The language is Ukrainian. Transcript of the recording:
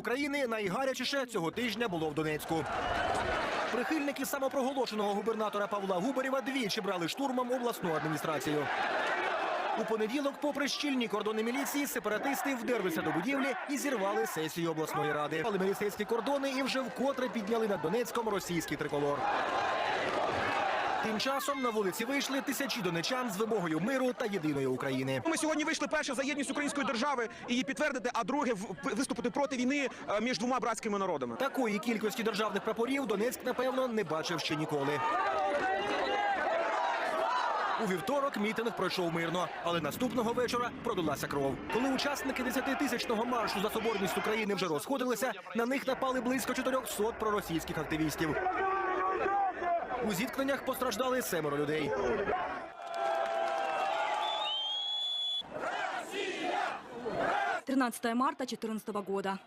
України найгарячіше цього тижня було в Донецьку. Прихильники самопроголошеного губернатора Павла Губарєва двічі брали штурмом обласну адміністрацію. У понеділок, попри щільні кордони міліції, сепаратисти вдерлися до будівлі і зірвали сесію обласної ради. Але міліцейські кордони і вже вкотре підняли над Донецьком російський триколор. Тим часом на вулиці вийшли тисячі донечан з вимогою миру та єдиної України. Ми сьогодні вийшли перше за єдність української держави і її підтвердити, а друге виступити проти війни е, між двома братськими народами. Такої кількості державних прапорів Донецьк, напевно, не бачив ще ніколи. У вівторок мітинг пройшов мирно, але наступного вечора продулася кров. Коли учасники 10-тисячного маршу за соборність України вже розходилися, на них напали близько 400 проросійських активістів. У зіткненнях постраждали семеро людей. Тринадцатое марта 2014 года.